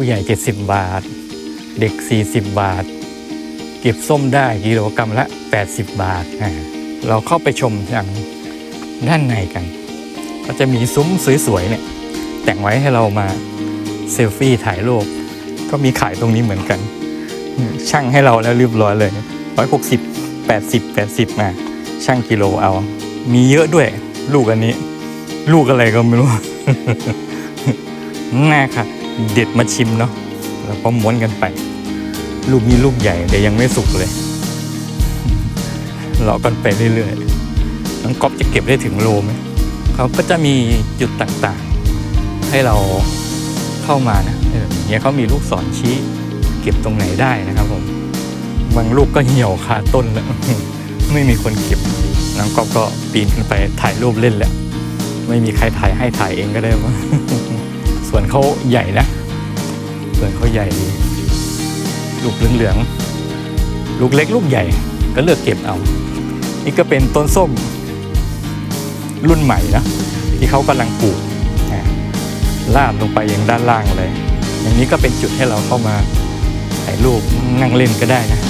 ผู้ใหญ่ 70 บาท เด็ก 40 บาท เก็บส้มได้กิโลกรัมละ 80 บาท เราเข้าไปชมอย่างด้านในกัน ก็จะมีซุ้มสวยๆเนี่ย แต่งไว้ให้เรามาเซลฟี่ถ่ายรูปก็มีขายตรงนี้เหมือนกัน ช่างให้เราแล้วเรียบร้อยเลยร้อยหกสิบแปดสิบแปดสิบมาช่างกิโลเอา มีเยอะด้วย ลูกอันนี้ ลูกอะไรก็ไม่รู้น่าค่ะ เด็ดมาชิมเนาะแล้วก็ม้วนกันไป ลูกนี้ลูกใหญ่แต่ยังไม่สุกเลยรอกันไปเรื่อยๆน้องก๊อฟจะเก็บได้ถึงโลไหมเขาก็จะมีจุดต่างๆ ให้เราเข้ามานะเอออย่างเงี้ยเขามีลูกศรชี้เก็บตรงไหนได้นะครับผมบางลูกก็เหี่ยวคาต้นแล้วไม่มีคนเก็บน้องก๊อฟก็ปีนขึ้นไปถ่ายรูปเล่นแหละ ไม่มีใครถ่ายให้ถ่ายเองก็ได้มั้ง ส่วนเขาใหญ่นะ ส่วนเขาใหญ่ลูกเหลืองๆลูกเล็กลูกใหญ่ก็เลือกเก็บเอา นี่ก็เป็นต้นส้มรุ่นใหม่นะที่เขากำลังปลูกลาดลงไปยังด้านล่างเลย อย่างนี้ก็เป็นจุดให้เราเข้ามาถ่ายรูปนั่งเล่นก็ได้นะ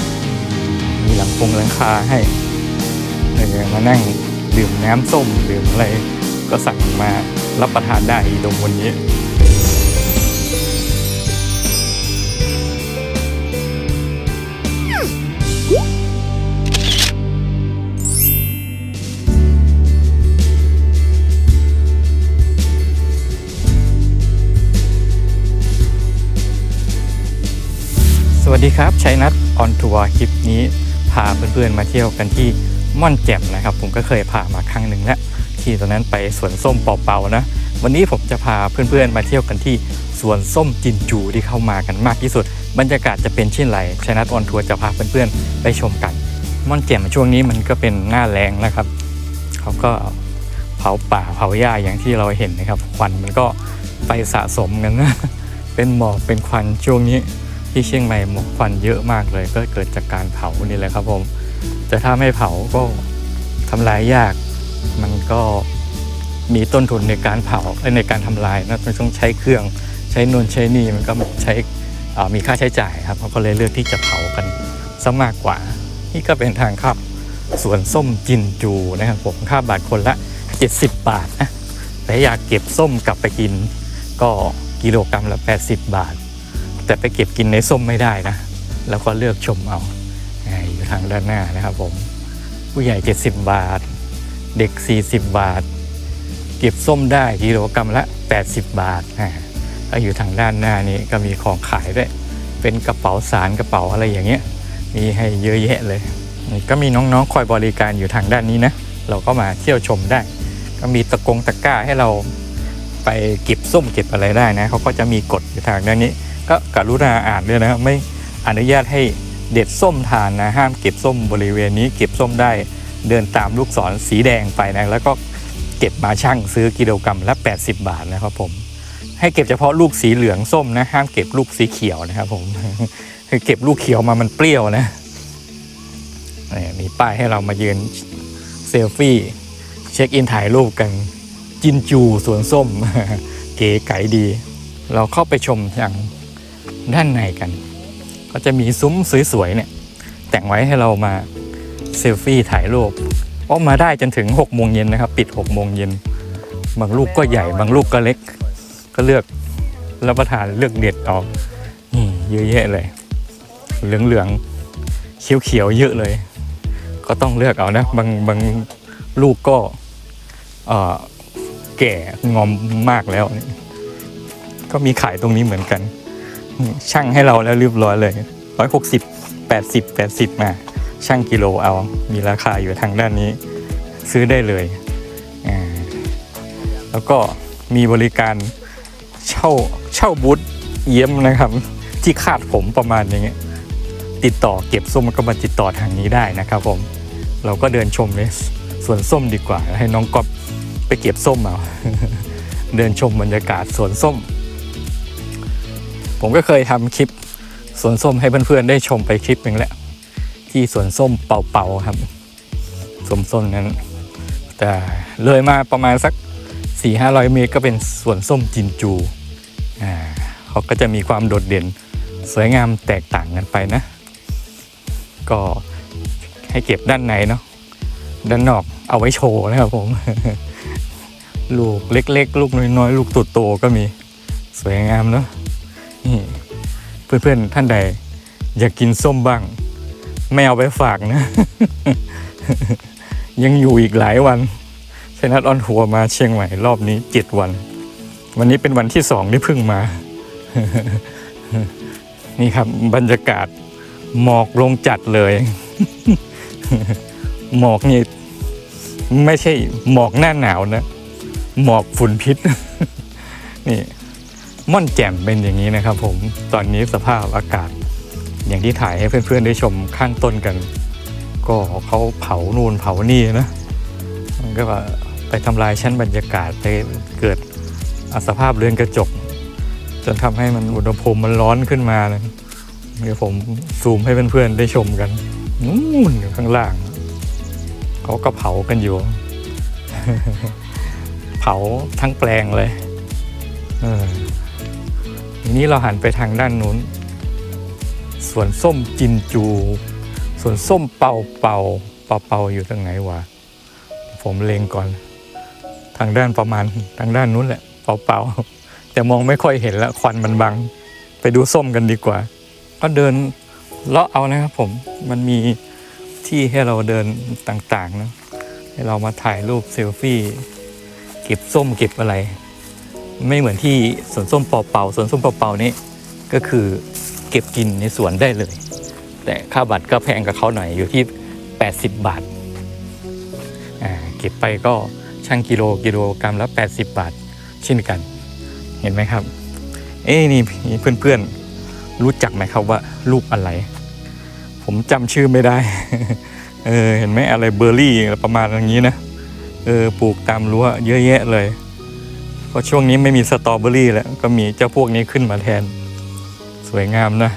มีหลังคงหลังคาให้เออมานั่งดื่มน้ำส้มดื่มอะไรก็สั่งมารับประทานได้ตรงบนนี้ วัสดีครับชัยนัทออนทัวร์คลิปนี้พาเพื่อนๆมาเที่ยวกันที่ม่อนแจ่มนะครับ ผมก็เคยพามาครั้งหนึ่งแล้วที่ตอนนั้นไปสวนส้มเป่าๆนะวันนี้ผมจะพาเพื่อนๆมาเที่ยวกันที่สวนส้มจินจูที่เข้ามากันมากที่สุด บรรยากาศจะเป็นเช่นไรชัยนัทออนทัวร์จะพาเพื่อนๆไปชมกัน ม่อนแจ่มช่วงนี้มันก็เป็นหน้าแรงนะครับเขาก็เผาป่าเผาหญ้าอย่างที่เราเห็นนะครับควันมันก็ไปสะสมกันนะเป็นหมอกเป็นควันช่วงนี้ ที่เชียงใหม่หมอกควันเยอะมากเลย ก็เกิดจากการเผานี่แหละครับผม แต่ถ้าไม่เผาก็ทำลายยาก มันก็มีต้นทุนในการเผาในการทำลายนะมันต้องใช้เครื่องใช้นวนใช้นี่มันก็ใช้มีค่าใช้จ่ายครับเขาก็เลยเลือกที่จะเผากันซะมากกว่า นี่ก็เป็นทางเข้าสวนส้มจินจูนะครับผมค่าบาทคนละ 70 บาทนะแต่อยากเก็บส้มกลับไปกิน ก็กิโลกรรัมละ 80 บาท แต่ไปเก็บกินในส้มไม่ได้นะ แล้วก็เลือกชมเอาอยู่ทางด้านหน้านะครับผม ผู้ใหญ่ 70 บาท เด็ก 40 บาท เก็บส้มได้กิโลกรรัมละ 80 บาทอ่าแล้วอยู่ทางด้านหน้านี้ก็มีของขายด้วย เป็นกระเป๋าสารกระเป๋าอะไรอย่างเงี้ย มีให้เยอะแยะเลย ก็มีน้องๆคอยบริการอยู่ทางด้านนี้นะ เราก็มาเที่ยวชมได้ ก็มีตะกงตะกร้าให้เราไปเก็บส้มเก็บอะไรได้นะ เขาก็จะมีกฎอยู่ทางด้านนี้ ก็กรุณาอ่านด้วยนะไม่อนุญาตให้เด็ดส้มทานนะห้ามเก็บส้มบริเวณนี้ เก็บส้มได้เดินตามลูกศรสีแดงไปนะแล้วก็เก็บมาชั่งซื้อกิโลกรัมละ 80 บาทนะครับผม ให้เก็บเฉพาะลูกสีเหลืองส้มนะห้ามเก็บลูกสีเขียวนะครับผมคือเก็บลูกเขียวมามันเปรี้ยวนะนี่มีป้ายให้เรามายืนเซลฟี่ เช็คอินถ่ายรูปกันจินจูสวนส้ม เก๋ไก๋ดี เราเข้าไปชมอย่าง ด้านในกัน ก็จะมีซุ้มสวยๆเนี่ย แต่งไว้ให้เรามาเซลฟี่ถ่ายรูปออกมาได้จนถึง6โมงเย็นนะครับ ปิด6โมงเย็นบางลูกก็ใหญ่ บางลูกก็เล็ก ก็เลือกรับประทานเลือกเด็ดเอานี่เยอะแยะเลย เหลืองๆเขียวๆเยอะเลย ก็ต้องเลือกเอานะบางบางลูกก็แก่งอมมากแล้ว ก็มีขายตรงนี้เหมือนกัน ช่างให้เราแล้วเรียบร้อยเลยร้อยหกสิบแปดสิบแปดสิบมาช่างกิโลเอา มีราคาอยู่ทางด้านนี้ ซื้อได้เลย แล้วก็มีบริการเช่าเช่าบูธเยี่ยมนะครับ ที่คาดผมประมาณอย่างเงี้ยติดต่อเก็บส้มก็มาติดต่อทางนี้ได้นะครับผม เราก็เดินชมเลยสวนส้มดีกว่า ให้น้องก๊อฟไปเก็บส้มเอา เดินชมบรรยากาศสวนส้ม ผมก็เคยทำคลิปสวนส้มให้เพื่อนๆได้ชมไปคลิปหนึ่งแล้วที่สวนส้มเป่าๆครับสวนส้มนั้น แต่เลยมาประมาณสัก 4 5 0 0 เมตรก็เป็นสวนส้มจินจูอ่าเขาก็จะมีความโดดเด่นสวยงามแตกต่างกันไปนะ ก็ให้เก็บด้านในเนาะด้านนอกเอาไว้โชว์นะครับผม ลูกเล็กๆ ลูกน้อยๆ ลูกโตๆก็มีสวยงามเนาะ นี่เพื่อนๆท่านใด อยากกินส้มบ้าง ไม่เอาไปฝากนะ ยังอยู่อีกหลายวันชนัดออนทัวร์มาเชียงใหม่รอบนี้เจ็ดวัน วันนี้เป็นวันที่สองที่เพิ่งมา นี่ครับบรรยากาศหมอกลงจัดเลย หมอกนี่ไม่ใช่หมอกหน้าหนาวนะ หมอกฝุ่นพิษ นี่ ม่อนแจ่มเป็นอย่างนี้นะครับผมตอนนี้สภาพอากาศ อย่างที่ถ่ายให้เพื่อนๆได้ชมข้างต้นกัน ก็เขาเผานูนเผานี่นะมันก็ว่าไปทำลายชั้นบรรยากาศไปเกิดอสภาพเรือนกระจก จนทำให้มันอุณหภูมิมันร้อนขึ้นมาเลยเดี๋ยวผมซูมให้เพื่อนๆได้ชมกันนู่นอยู่ข้างล่างเขาก็เผากันอยู่ เผาทั้งแปลงเลย เออ ทีนี้เราหันไปทางด้านนู้น สวนส้มจินจู สวนส้มเป่าเป่าเป่าเป่าอยู่ตรงไหนวะ ผมเลงก่อน ทางด้านประมาณทางด้านนู้นแหละ เป่าเป่าแต่มองไม่ค่อยเห็นแล้วควันมันบัง ไปดูส้มกันดีกว่า ก็เดินเลาะเอานะครับผม มันมีที่ให้เราเดินต่างๆนะ ให้เรามาถ่ายรูปเซลฟี่ เก็บส้มเก็บอะไร ไม่เหมือนที่สวนส้มเป่าๆสวนส้มเป่าๆนี่ก็คือเก็บกินในสวนได้เลย แต่ค่าบัตรก็แพงกับเขาหน่อยอยู่ที่ 80 บาทอ่าเก็บไปก็ช่างกิโลกิโลกรัมละ 80 บาท เช่นกัน เห็นไหมครับ เอ้นี่เพื่อนๆ รู้จักไหมครับว่าลูกอะไร ผมจำชื่อไม่ได้ เออเห็นไหมอะไรเบอร์รี่ประมาณอย่างนี้นะ เออปลูกตามรั้วเยอะแยะเลย เพราะช่วงนี้ไม่มีสตรอเบอรี่แล้วก็มีเจ้าพวกนี้ขึ้นมาแทน สวยงามนะ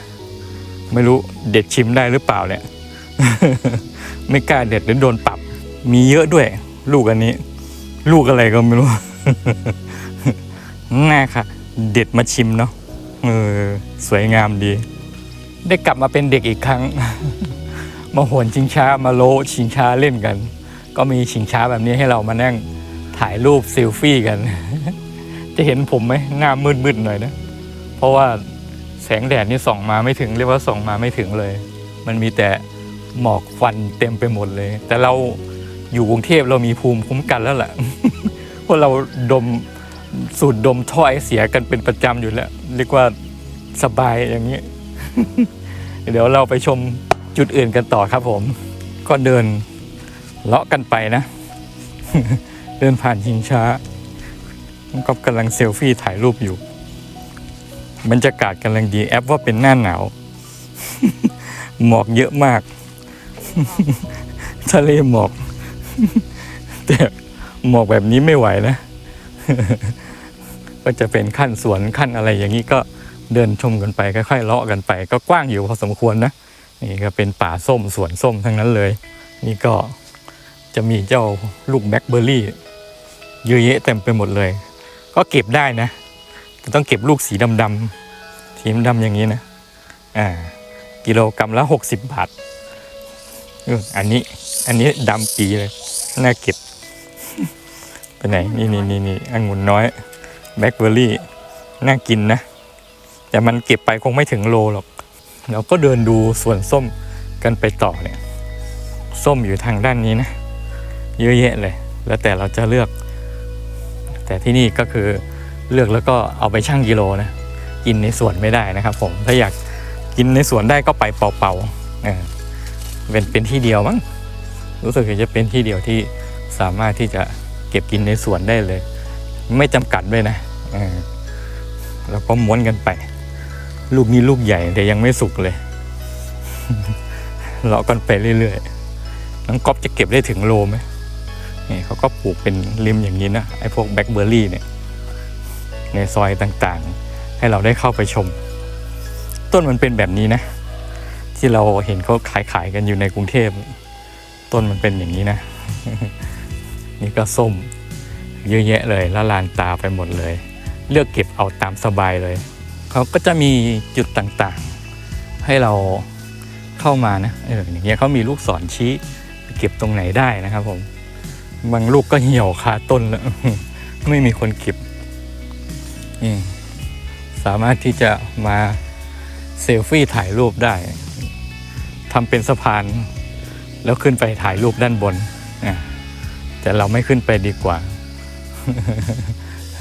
ไม่รู้เด็ดชิมได้หรือเปล่าเนี่ย ไม่กล้าเด็ดหรือโดนปรับ มีเยอะด้วย ลูกอันนี้ ลูกอะไรก็ไม่รู้ น่าค่ะ เด็ดมาชิมเนาะเออสวยงามดี ได้กลับมาเป็นเด็กอีกครั้ง มาโหนชิงช้ามาโลชิงช้าเล่นกัน ก็มีชิงช้าแบบนี้ให้เรามานั่งถ่ายรูปเซลฟี่กัน จะเห็นผมไหมหน้ามืดๆหน่อยนะ เพราะว่าแสงแดดนี่ส่องมาไม่ถึงเรียกว่าส่องมาไม่ถึงเลย มันมีแต่หมอกควันเต็มไปหมดเลย แต่เราอยู่กรุงเทพเรามีภูมิคุ้มกันแล้วแหละเพราะเราดมสูดดมท่อไอเสียกันเป็นประจำอยู่แล้ว เรียกว่าสบายอย่างนี้ เดี๋ยวเราไปชมจุดอื่นกันต่อครับผม ก็เดินเลาะกันไปนะ เดินผ่านชิงช้า ก็กำลังเซลฟี่ถ่ายรูปอยู่ บรรยากาศกำลังดีแอปว่าเป็นหน้าหนาว หมอกเยอะมาก ทะเลหมอก แต่หมอกแบบนี้ไม่ไหวนะ ก็จะเป็นขั้นสวนขั้นอะไรอย่างนี้ก็เดินชมกันไปค่อยๆเลาะกันไป ก็กว้างอยู่พอสมควรนะนี่ก็เป็นป่าส้มสวนส้มทั้งนั้นเลย นี่ก็จะมีเจ้าลูกแบล็คเบอร์รี่เยอะแยะเต็มไปหมดเลย ก็เก็บได้นะต่ต้องเก็บลูกสีดำๆสีดำๆอย่างนี้นะอ่ากิโลกรัมละหกสิบบาทอออันนี้อันนี้ดำปีเลย น่าเก็บ ไปไหน นี่นี่นี่นี่องุ่นน้อยแบล็คเบอร์รี่ น่ากินนะ แต่มันเก็บไปคงไม่ถึงโลหรอก เราก็เดินดูสวนส้มกันไปต่อเนี่ย ส้มอยู่ทางด้านนี้นะ เยอะแยะเลย แล้วแต่เราจะเลือก แต่ที่นี่ก็คือเลือกแล้วก็เอาไปชั่งกิโลนะกินในสวนไม่ได้นะครับ ผมถ้าอยากกินในสวนได้ก็ไปเป่าๆเออเป็นเป็นที่เดียวมั้งรู้สึกจะเป็นที่เดียวที่สามารถที่จะเก็บกินในสวนได้เลย ไม่จำกัดด้วยนะแล้วก็ม้วนกันไป ลูกนี้ลูกใหญ่แต่ยังไม่สุกเลยเลาะกันไปเรื่อยๆน้องก๊อฟจะเก็บได้ถึงโลไหม นี่เขาก็ปลูกเป็นริมอย่างนี้นะไอ้พวกแบล็คเบอร์รี่เนี่ยในซอยต่างๆ ให้เราได้เข้าไปชม ต้นมันเป็นแบบนี้นะ ที่เราเห็นเขาขายขายๆกันอยู่ในกรุงเทพต้นมันเป็นอย่างนี้นะ นี่ก็ส้มเยอะแยะเลยละลานตาไปหมดเลย เลือกเก็บเอาตามสบายเลย เขาก็จะมีจุดต่างๆ ให้เราเข้ามานะเอออย่างเงี้ยเขามีลูกศรชี้เก็บตรงไหนได้นะครับผม บางลูกก็เหี่ยวคาต้นแล้ว ไม่มีคนเก็บอืมสามารถที่จะมาเซลฟี่ถ่ายรูปได้ทำเป็นสะพาน แล้วขึ้นไปถ่ายรูปด้านบนอะแต่เราไม่ขึ้นไปดีกว่า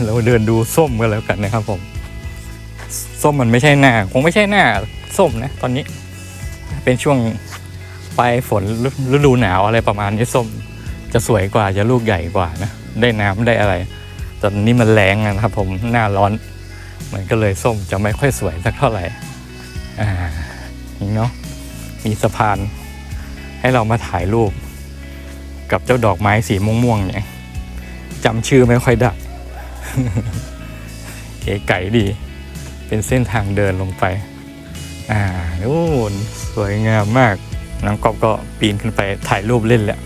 เราเดินดูส้มกันแล้วกันนะครับผม ส้มมันไม่ใช่หน้า คงไม่ใช่หน้าส้มนะ ตอนนี้ เป็นช่วงปลายฝนฤดูหนาวอะไรประมาณนี้ส้ม จะสวยกว่าจะลูกใหญ่กว่านะได้น้ำได้อะไร ตอนนี้มันแรงนะครับผมหน้าร้อน มันก็เลยส้มจะไม่ค่อยสวยสักเท่าไหร่อ่านี่เนาะมีสะพาน ให้เรามาถ่ายรูป กับเจ้าดอกไม้สีม่วงๆเนี่ยจำชื่อไม่ค่อยได้เก๋ไก่ดี เป็นเส้นทางเดินลงไป อ่านู่นสวยงามมากน้องกอบก็ปีนขึ้นไปถ่ายรูปเล่นแหละ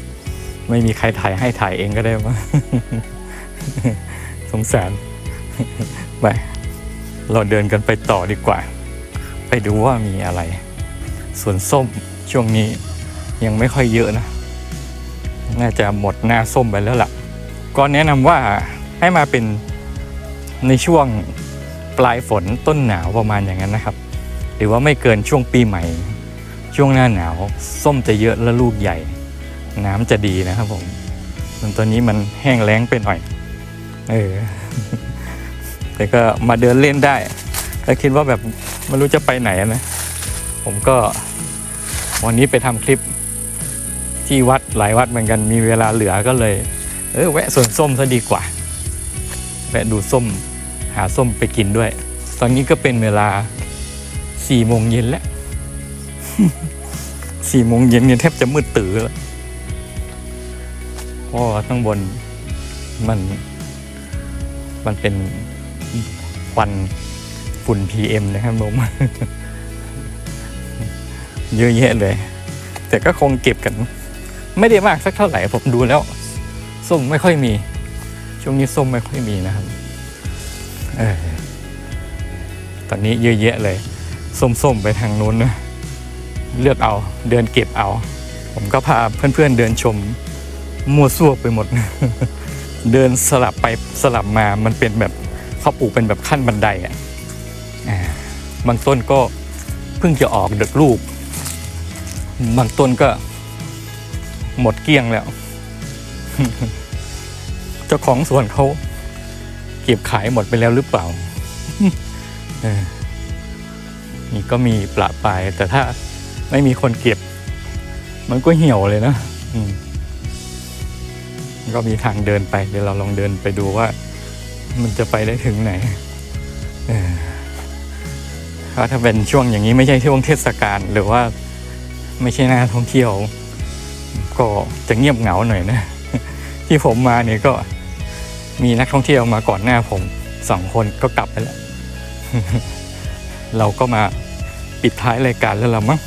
ไม่มีใครถ่ายให้ถ่ายเองก็ได้มั้งสงสารไปเราเดินกันไปต่อดีกว่า ไปดูว่ามีอะไรสวนส้มช่วงนี้ยังไม่ค่อยเยอะนะ น่าจะหมดหน้าส้มไปแล้วล่ะ ก็แนะนำว่าให้มาเป็นในช่วงปลายฝนต้นหนาวประมาณอย่างนั้นนะครับ หรือว่าไม่เกินช่วงปีใหม่ ช่วงหน้าหนาว ส้มจะเยอะและลูกใหญ่ น้ำจะดีนะครับผมส่วนตัวนี้มันแห้งแล้งไปหน่อย เออ แต่ก็มาเดินเล่นได้ แล้วคิดว่าแบบไม่รู้จะไปไหนนะ ผมก็วันนี้ไปทำคลิปที่วัดหลายวัดเหมือนกันมีเวลาเหลือก็เลย เออแวะสวนส้มซะดีกว่า แวะดูส้มหาส้มไปกินด้วย ตอนนี้ก็เป็นเวลาสี่โมงเย็นแล้วสี่โมงเย็นเนี่ยแทบจะมืดตื่อแล้วเพ ราะว่าข้างบนมัน มันเป็นควันฝุ่น PM นะครับผมเยอะแยะเลย แต่ก็คงเก็บกัน ไม่ได้มากสักเท่าไหร่ผมดูแล้ว ส้มไม่ค่อยมี ช่วงนี้ส้มไม่ค่อยมีนะครับเออตอนนี้เยอะแยะเลย ส้มๆไปทางนู้นนะเลือกเอาเดินเก็บเอา ผมก็พาเพื่อนๆเดินชม มั่วซั่วไปหมด เดินสลับไปสลับมามันเป็นแบบเขาปลูกเป็นแบบขั้นบันไดอะบางต้นก็เพิ่งจะออกเด็กลูก บางต้นก็หมดเกลี้ยงแล้ว เจ้าของสวนเขาเก็บขายหมดไปแล้วหรือเปล่านี่ก็มีปละปลายแต่ถ้าไม่มีคนเก็บ มันก็เหี่ยวเลยนะ อืม ก็มีทางเดินไป เดี๋ยวเราลองเดินไปดูว่า มันจะไปได้ถึงไหนเพราะถ้าเป็นช่วงอย่างนี้ไม่ใช่ช่วงเทศกาลหรือว่าไม่ใช่หน้าท่องเที่ยว ก็จะเงียบเหงาหน่อยนะ ที่ผมมาเนี่ยก็มีนักท่องเที่ยวมาก่อนหน้าผมสองคนก็กลับไปแล้ว เราก็มาปิดท้ายรายการแล้วละมั้ง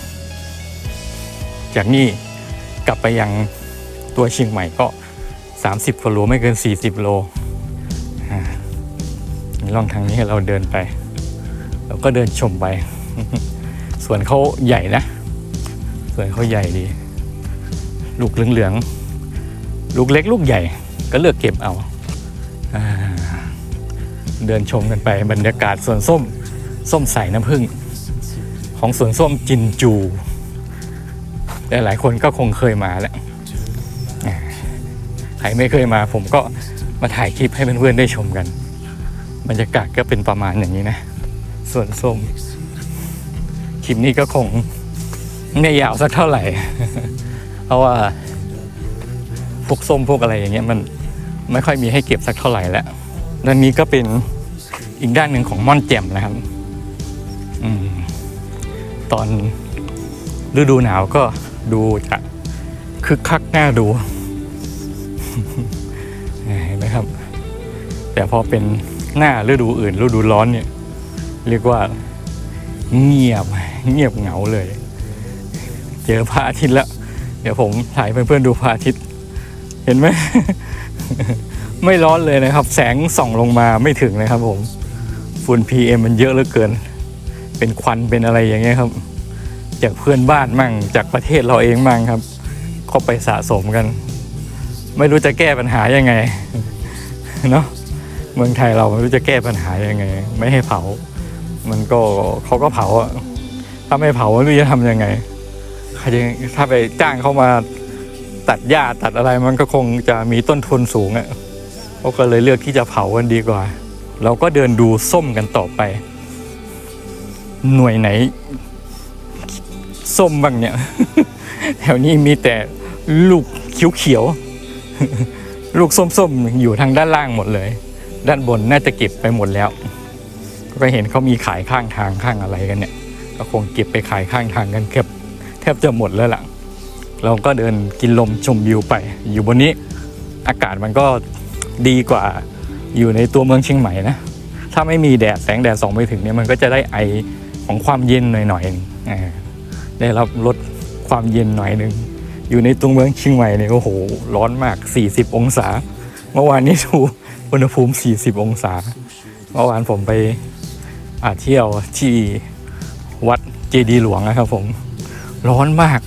จากนี่กลับไปยังตัวเชียงใหม่ก็ 30กว่าโลไม่เกิน 40 โลอ่านี่ลองทางนี้เราเดินไป เราก็เดินชมไป ส่วนเขาใหญ่นะ ส่วนเขาใหญ่ดี ลูกเหลืองๆ ลูกเล็กลูกใหญ่ก็เลือกเก็บเอา เดินชมกันไปบรรยากาศสวนส้ม ส้มใส่น้ำผึ้งของสวนส้มจินจู หลายคนก็คงเคยมาแล้ว ใครไม่เคยมา ผมก็มาถ่ายคลิปให้เพื่อนๆได้ชมกัน บรรยากาศก็เป็นประมาณอย่างนี้นะสวนส้มคลิปนี้ก็คงไม่ยาวสักเท่าไหร่ เพราะว่าพวกส้มพวกอะไรอย่างเงี้ยมันไม่ค่อยมีให้เก็บสักเท่าไหร่แล้วด้านนี้ก็เป็นอีกด้านหนึ่งของม่อนแจ่มนะครับอตอนฤดูหนาวก็ดูจะคึกคักน่าดู เห็นไหมครับ แต่พอเป็นหน้าฤดูอื่น ฤดูร้อนเนี่ย เรียกว่าเงียบเงียบเหงาเลย เจอพระอาทิตย์แล้ว เดี๋ยวผมถ่ายเพื่อนๆดูพระอาทิตย์ เห็นไหมไม่ร้อนเลยนะครับ แสงส่องลงมาไม่ถึงนะครับผมฝุ่น PM มันเยอะเหลือเกิน เป็นควันเป็นอะไรอย่างเงี้ยครับ จากเพื่อนบ้านมั่งจากประเทศเราเองมั่งครับ ก็ไปสะสมกัน ไม่รู้จะแก้ปัญหายังไงเนาะเมืองไทยเราไม่รู้จะแก้ปัญหายังไง ไม่ให้เผา มันก็เขาก็เผาอะถ้าไม่เผาไม่รู้จะทำยังไงถ้าไปจ้างเขามาตัดหญ้าตัดอะไรมันก็คงจะมีต้นทุนสูงอะเขาก็เลยเลือกที่จะเผากันดีกว่า เราก็เดินดูส้มกันต่อไป หน่วยไหน ส้มบ้างเนี่ย แถวนี้มีแต่ลูกเขียวๆ ลูกส้มๆ อยู่ทางด้านล่างหมดเลย ด้านบนน่าจะเก็บไปหมดแล้ว ก็เห็นเขามีขายข้างทางข้างอะไรกันเนี่ย ก็คงเก็บไปขายข้างทางกันเก็บแทบจะหมดแล้วล่ะ เราก็เดินกินลมชมวิวไป อยู่บนนี้อากาศมันก็ดีกว่าอยู่ในตัวเมืองเชียงใหม่นะ ถ้าไม่มีแดดแสงแดดส่องไปถึงเนี่ยมันก็จะได้ไอของความเย็นหน่อยๆได้รับลดความเย็นหน่อยนึง อยู่ในตัวเมืองเชียงใหม่เนี่ยโอ้โห ร้อนมาก 40 องศา เมื่อวานนี้ดูอุณหภูมิ 40 องศา เมื่อวานผมไปอาเที่ยวที่วัดเจดีหลวงนะครับผม ร้อนมาก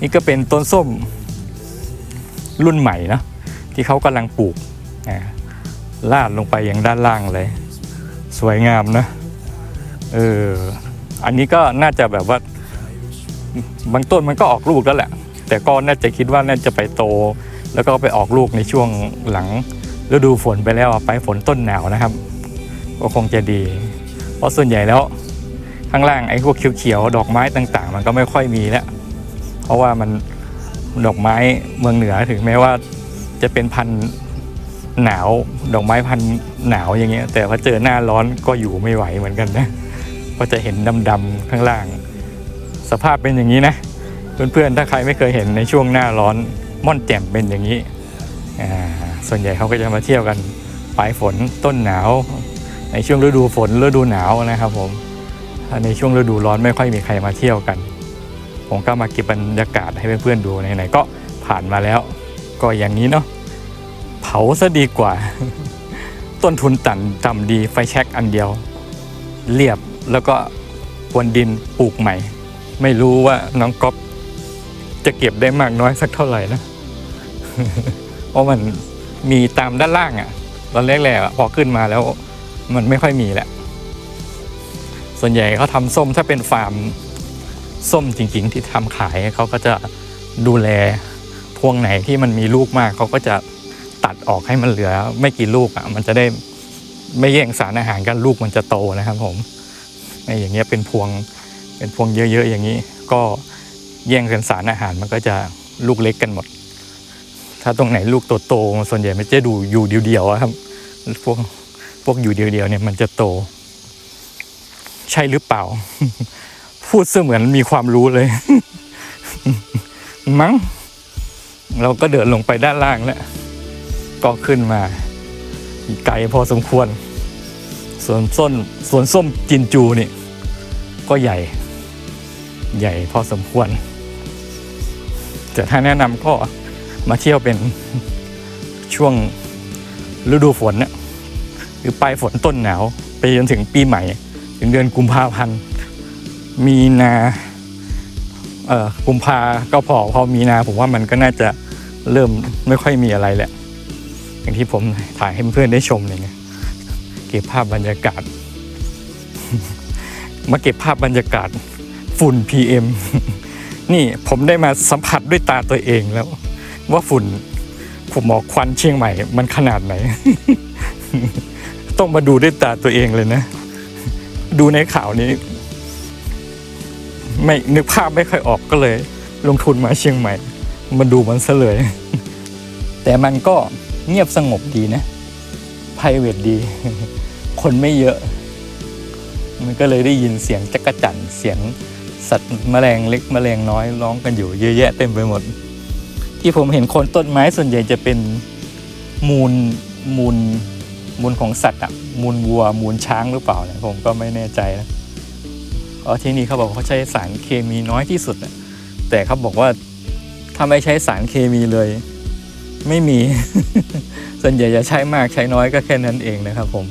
นี่ก็เป็นต้นส้มรุ่นใหม่นะที่เขากำลังปลูกลาดลงไปอย่างด้านล่างเลย สวยงามนะ เออ อันนี้ก็น่าจะแบบว่าบางต้นมันก็ออกลูกแล้วแหละ แต่ก็น่าจะคิดว่าน่าจะไปโต แล้วก็ไปออกลูกในช่วงหลังฤดูฝนไปแล้วไปฝนต้นหนาวนะครับ ก็คงจะดี เพราะส่วนใหญ่แล้วข้างล่างไอ้พวกเขียวๆดอกไม้ต่างๆ มันก็ไม่ค่อยมีแล้ว เพราะว่ามันดอกไม้เมืองเหนือถึงแม้ว่าจะเป็นพันหนาวดอกไม้พันหนาวอย่างเงี้ย แต่พอเจอหน้าร้อนก็อยู่ไม่ไหวเหมือนกันนะก็จะเห็นดำๆข้างล่าง สภาพเป็นอย่างนี้นะ เพื่อนๆ ถ้าใครไม่เคยเห็นในช่วงหน้าร้อนม่อนแจ่มเป็นอย่างนี้ ส่วนใหญ่เขาก็จะมาเที่ยวกันปลายฝนต้นหนาว ในช่วงฤดูฝนฤดูหนาวนะครับผมในช่วงฤดูร้อนไม่ค่อยมีใครมาเที่ยวกัน ผมก็มาเก็บบรรยากาศให้เพื่อนๆดูไหนๆก็ผ่านมาแล้ว ก็อย่างนี้เนาะเผาซะดีกว่า ต้นทุนต่ำต่ำดีไฟแช็กอันเดียว เรียบแล้วก็วนดินปลูกใหม่ ไม่รู้ว่าน้องก๊อฟ จะเก็บได้มากน้อยสักเท่าไหร่นะ เพราะมันมีตามด้านล่างอะ่ะ ตอนแรกๆอะพอขึ้นมาแล้วมันไม่ค่อยมีแหละ ส่วนใหญ่เขาทำส้มถ้าเป็นฟาร์มส้มจริงๆที่ทำขายเขาก็จะดูแลพวงไหนที่มันมีลูกมากเขาก็จะตัดออกให้มันเหลือ ไม่กี่ลูกอะ่ะ มันจะได้ไม่แย่งสารอาหารกันลูกมันจะโตนะครับผมไอ้อย่างเงี้ยเป็นพวงเป็นพวงเยอะๆอย่างนี้ ก็ แย่งกันสารอาหารมันก็จะลูกเล็กกันหมด ถ้าตรงไหนลูกโตๆส่วนใหญ่มันจะดูอยู่เดียวๆอะครับ พวกพวกอยู่เดียวๆเนี่ยมันจะโต ใช่หรือเปล่า พูดเสมือนมีความรู้เลย มั้ง เราก็เดินลงไปด้านล่างแล้ว ก็ขึ้นมาไกลพอสมควร ส่วนส้นส่วนส้มจินจูนี่ก็ใหญ่ ใหญ่พอสมควร แต่ถ้าแนะนำก็มาเที่ยวเป็นช่วงฤดูฝนเนี่ยหรือปลายฝนต้นหนาว ไปจนถึงปีใหม่ ถึงเดือนกุมภาพันธ์ มีนาเอ่อกุมภาก็พอพอมีนาผมว่ามันก็น่าจะเริ่มไม่ค่อยมีอะไรแหละ อย่างที่ผมถ่ายให้เพื่อนได้ชมเลยไงเก็บภาพบรรยากาศ มาเก็บภาพบรรยากาศฝุ่น PM นี่ผมได้มาสัมผัสด้วยตาตัวเองแล้ว ว่าฝุ่นผมหมอกควันเชียงใหม่ มันขนาดไหน ต้องมาดูด้วยตาตัวเองเลยนะ ดูในข่าวนี้ ไม่นึกภาพไม่ค่อยออกก็เลย ลงทุนมาเชียงใหม่ มาดูมันซะเลย แต่มันก็เงียบสงบดีนะ p r i v a t ดี คนไม่เยอะ มันก็เลยได้ยินเสียงจักระจันเสียง สัตว์แมลงเล็กแมลงน้อยร้องกันอยู่เยอะแยะเต็มไปหมด ที่ผมเห็นโคนต้นไม้ส่วนใหญ่จะเป็นมูลมูลมูลของสัตว์อะมูลวัวมูลช้างหรือเปล่าเนี่ยผมก็ไม่แน่ใจนะเพราะที่นี่เขาบอกเขาใช้สารเคมีน้อยที่สุดอะแต่เขาบอกว่าถ้าไม่ใช้สารเคมีเลย ไม่มี ส่วนใหญ่จะใช้มากใช้น้อยก็แค่นั้นเองนะครับผม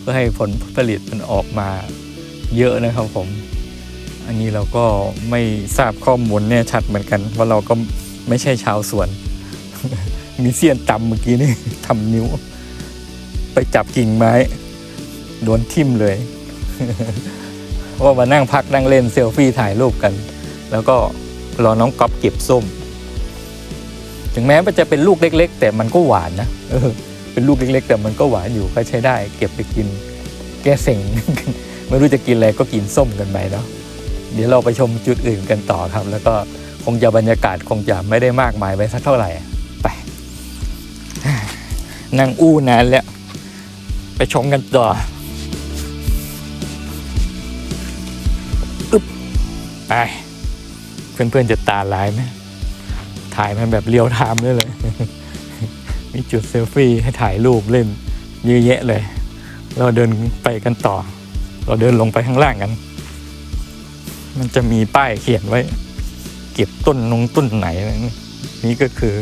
เพื่อให้ผลผลิตมันออกมาเยอะนะครับผม อันนี้เราก็ไม่ทราบข้อมูลแน่ชัดเหมือนกันเพราเราก็ไม่ใช่ชาวสวน มีเสี้ยนต่ำเมื่อกี้นี่ทำนิ้ว ไปจับกิ่งไม้โดนทิ่มเลยว่ามานั่งพักนั่งเล่นเซลฟี่ถ่ายรูปกัน แล้วก็รอน้องก๊อฟเก็บส้ม ถึงแม้มันจะเป็นลูกเล็ก ๆ แต่มันก็หวานนะเออ เป็นลูกเล็ก ๆ แต่มันก็หวานอยู่ก็ใช้ได้ เก็บไปกิน แก้เซ็งไม่รู้จะกินอะไรก็กินส้มกันไปเนาะ เดี๋ยวเราไปชมจุดอื่นกันต่อครับ แล้วก็คงจะบรรยากาศคงจะไม่ได้มากมายไปสักเท่าไหร่ไปนั่งอู้นานแล้วไปชมกันต่ออึ๊บไปเพื่อนๆจะตาลายไหมถ่ายมันแบบเรียวไทม์ด้วยเลย มีจุดเซลฟี่ให้ถ่ายรูปเล่นเยอะแยะเลย เราเดินไปกันต่อ เราเดินลงไปข้างล่างกัน มันจะมีป้ายเขียนไว้ เก็บต้นนงต้นไหนอะไรนี่ก็คือ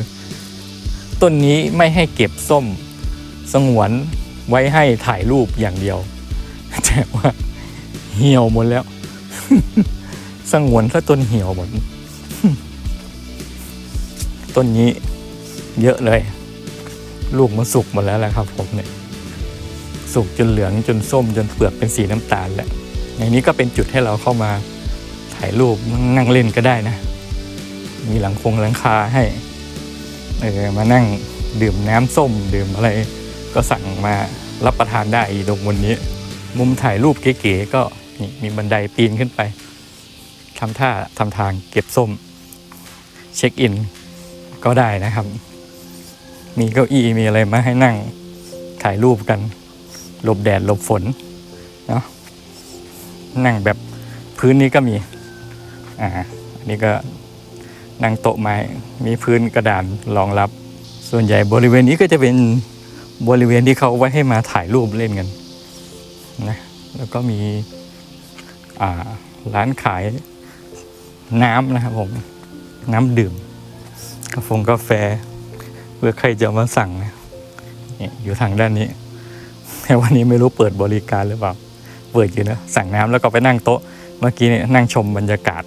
ต้นนี้ไม่ให้เก็บส้มสงวนไว้ให้ถ่ายรูปอย่างเดียว แต่ว่าเหี่ยวหมดแล้ว สงวนถ้าต้นเหี่ยวหมดต้นนี้เยอะเลย ลูกมันสุกหมดแล้วแหละครับ ผมเนี่ย สุกจนเหลืองจนส้มจนเปลือกเป็นสีน้ำตาลแหล้วอย่างนี้ก็เป็นจุดให้เราเข้ามา ถ่ายรูปนั่งเล่นก็ได้นะ มีหลังคงหลังคาให้เออมานั่งดื่มน้ำส้มดื่มอะไร ก็สั่งมารับประทานได้ตรงบนนี้ มุมถ่ายรูปเก๋ๆก็นี่มีบันไดปีนขึ้นไปทำท่าทำทางเก็บส้ม เช็คอินก็ได้นะครับ มีเก้าอี้มีอะไรมาให้นั่งถ่ายรูปกันหลบแดดหลบฝนเนาะนั่งแบบพื้นนี้ก็มี อ่าอันนี้ก็นั่งโต๊ะไม้มีพื้นกระดานรองรับ ส่วนใหญ่บริเวณนี้ก็จะเป็นบริเวณที่เขาไว้ให้มาถ่ายรูปเล่นกันนะแล้วก็มีร้านขายน้ำนะครับผมน้ำดื่มกาแฟกาแฟเพื่อใครจะมาสั่งนะอยู่ทางด้านนี้ แต่วันนี้ไม่รู้เปิดบริการหรือเปล่า เปิดอยู่นะสั่งน้ำแล้วก็ไปนั่งโต๊ะเมื่อกี้เนี่ยนั่งชมบรรยากาศ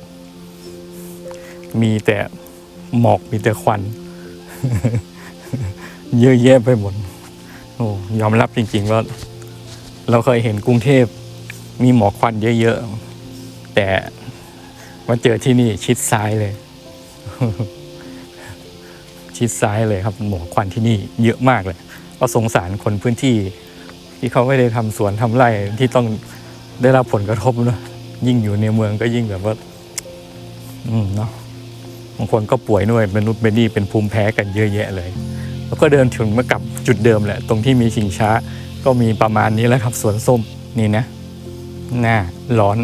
มีแต่หมอกมีแต่ควัน เยอะแยะไปหมดโอ้ยอมรับจริงๆว่าเราเคยเห็นกรุงเทพมีหมอกควันเยอะๆ แต่มาเจอที่นี่ชิดซ้ายเลย ชิดซ้ายเลยครับหมอกควันที่นี่เยอะมากเลย ก็สงสารคนพื้นที่ ที่เขาไม่ได้ทำสวนทำไร่ที่ต้องได้รับผลกระทบเนะยิ่งอยู่ในเมืองก็ยิ่งแบบว่า อืมเนาะ บางคนก็ป่วยด้วยเป็นนุษเป็นนี่เป็นภูมิแพ้กันเยอะแยะเลย แล้วก็เดินถึงมากับจุดเดิมแหละ ตรงที่มีชิงช้าก็มีประมาณนี้แล้วครับสวนส้มนี่นะ หน้าร้อน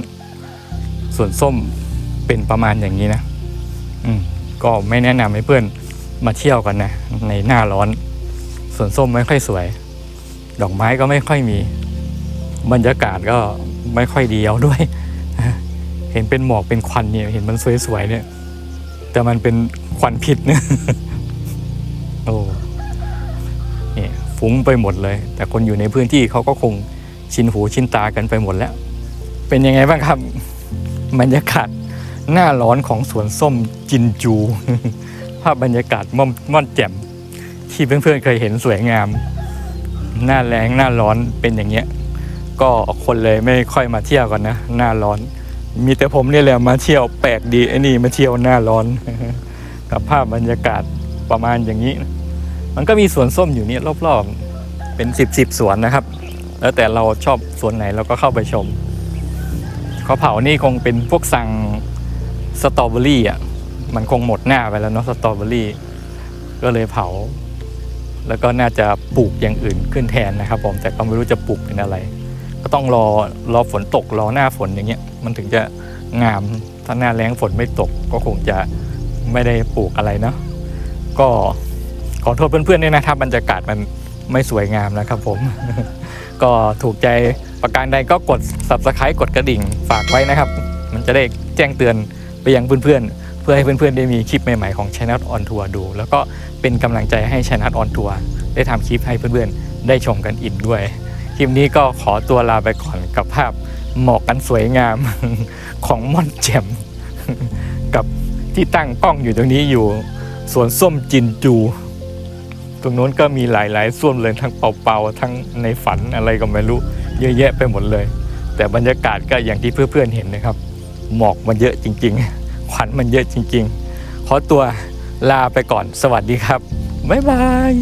สวนส้มเป็นประมาณอย่างนี้นะอืมก็ไม่แนะนำให้เพื่อนมาเที่ยวกันนะ ในหน้าร้อนสวนส้มไม่ค่อยสวย ดอกไม้ก็ไม่ค่อยมี บรรยากาศก็ไม่ค่อยดีเอาด้วย เห็นเป็นหมอกเป็นควันเนี่ย เห็นมันสวยๆเนี่ย แต่มันเป็นควันพิษเนี่ยโอ้เนี่ยฟุ้งไปหมดเลย แต่คนอยู่ในพื้นที่เขาก็คงชินหูชินตากันไปหมดแล้ว เป็นยังไงบ้างครับบรรยากาศหน้าร้อนของสวนส้มจินจู ภาพบรรยากาศม่อมม่อนแจ่ม ที่เพื่อนๆเคยเห็นสวยงาม หน้าแรงหน้าร้อนเป็นอย่างเงี้ย ก็คนเลยไม่ค่อยมาเที่ยวกันนะ หน้าร้อน มีแต่ผมเนี่ยแหละมาเที่ยวแปลกดีไอ้นี่มาเที่ยวหน้าร้อนกับภาพบรรยากาศประมาณอย่างนี้ มันก็มีสวนส้มอยู่เนี่ยรอบๆ เป็นสิบสิบสวนนะครับ แล้วแต่เราชอบสวนไหนเราก็เข้าไปชมเขาเผานี่คงเป็นพวกสั่งสตรอเบอรี่อะ มันคงหมดหน้าไปแล้วเนาะสตรอเบอรี่ ก็เลยเผา แล้วก็น่าจะปลูกอย่างอื่นขึ้นแทนนะครับ ผมแต่ก็ไม่รู้จะปลูกเป็นอะไร ก็ต้องรอรอฝนตกรอหน้าฝนอย่างเงี้ยมันถึงจะงามถ้าหน้าแรงฝนไม่ตกก็คงจะไม่ได้ปลูกอะไรเนาะก็ขอโทษเพื่อนๆด้วยนะครับรรยากาศมันไม่สวยงามนะครับผม ก็ถูกใจประการใดก็กด subscribe กดกระดิ่งฝากไว้นะครับ มันจะได้แจ้งเตือนไปยังเพื่อนๆ เพื่อให้เพื่อนๆ ได้มีคลิปใหม่ๆของ Channel on Tour ดู แล้วก็เป็นกำลังใจให้ Channel on Tour ได้ทำคลิปให้เพื่อนๆ ได้ชมกันอีกด้วย ลิปนี้ก็ขอตัวลาไปก่อนกับภาพหมอกกันสวยงามของม่อนแจ่มกับที่ตั้งกล้องอยู่ตรงนี้อยู่สวนส้มจินจู ตรงนู้นก็มีหลายๆส้วมเลยทั้งเป่าๆทั้งในฝันอะไรก็ไม่รู้ เยอะแยะไปหมดเลย แต่บรรยากาศก็อย่างที่เพื่อนๆเห็นนะครับ หมอกมันเยอะจริงๆควันมันเยอะจริง ๆ ขอตัวลาไปก่อนสวัสดีครับ บ๊ายบาย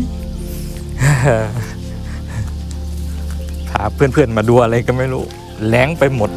เพื่อนๆมาดูอะไรก็ไม่รู้แหลงไปหมด